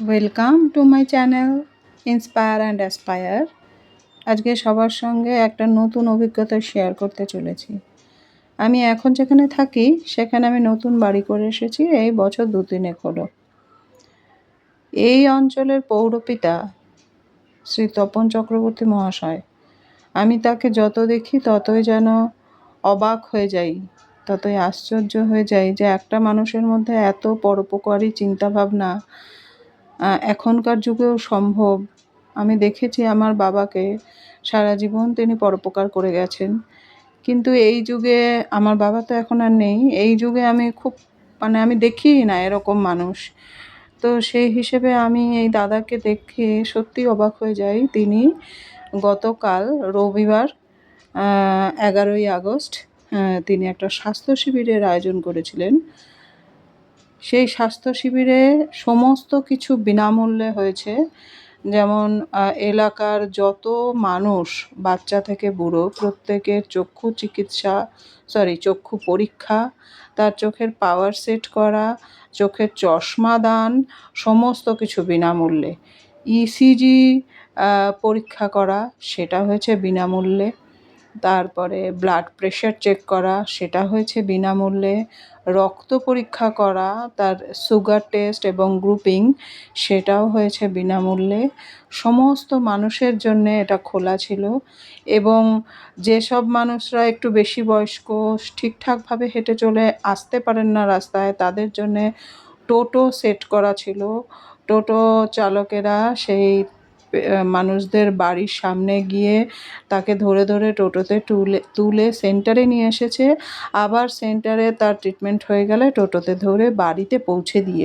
Welcome to my channel inspire and aspire আজকে সবার সঙ্গে একটা নতুন অভিজ্ঞতা শেয়ার করতে চলেছি। আমি এখন যেখানে থাকি, সেখানে আমি নতুন বাড়ি করে এসেছি, এই বছর দু তিনেক হলো। এই অঞ্চলের পৌরপিতা শ্রী তপন চক্রবর্তী মহাশয়। আমি তাকে যত দেখি, ততই যেন অবাক হয়ে যাই, ততই আশ্চর্য হয়ে যাই যে একটা মানুষের মধ্যে এত পরোপকারী চিন্তাভাবনা এখনকার যুগেও সম্ভব। আমি দেখেছি আমার বাবাকে সারা জীবন তিনি পরোপকার করে গেছেন। কিন্তু এই যুগে আমার বাবা তো এখন আর নেই। এই যুগে আমি খুব মানে আমি দেখি না এরকম মানুষ। তো সেই হিসেবে আমি এই দাদাকে দেখে সত্যি অবাক হয়ে যাই। তিনি গতকাল রবিবার এগারোই আগস্ট তিনি একটা স্বাস্থ্য শিবিরের আয়োজন করেছিলেন। সেই স্বাস্থ্য শিবিরে সমস্ত কিছু বিনামূল্যে হয়েছে। যেমন এলাকার যত মানুষ, বাচ্চা থেকে বুড়ো, প্রত্যেকের চক্ষু চিকিৎসা সরি চক্ষু পরীক্ষা, তার চোখের পাওয়ার সেট করা, চোখের চশমা দান, সমস্ত কিছু বিনামূল্যে। ইসিজি পরীক্ষা করা, সেটা হয়েছে বিনামূল্যে। তারপরে ব্লাড প্রেশার চেক করা, সেটা হয়েছে বিনামূল্যে। রক্ত পরীক্ষা করা, তার সুগার টেস্ট এবং গ্রুপিং সেটাও হয়েছে বিনামূল্যে। সমস্ত মানুষের জন্যে এটা খোলা ছিল এবং যেসব মানুষরা একটু বেশি বয়স্ক, ঠিকঠাকভাবে হেঁটে চলে আসতে পারেন না রাস্তায়, তাদের জন্যে টোটো সেট করা ছিল। টোটো চালকেরা সেই মানুষদের বাড়ির সামনে গিয়ে তাকে ধরে ধরে টোটোতে তুলে তুলে সেন্টারে নিয়ে এসেছে। আবার সেন্টারে তার ট্রিটমেন্ট হয়ে গেলে টোটোতে ধরে বাড়িতে পৌঁছে দিয়ে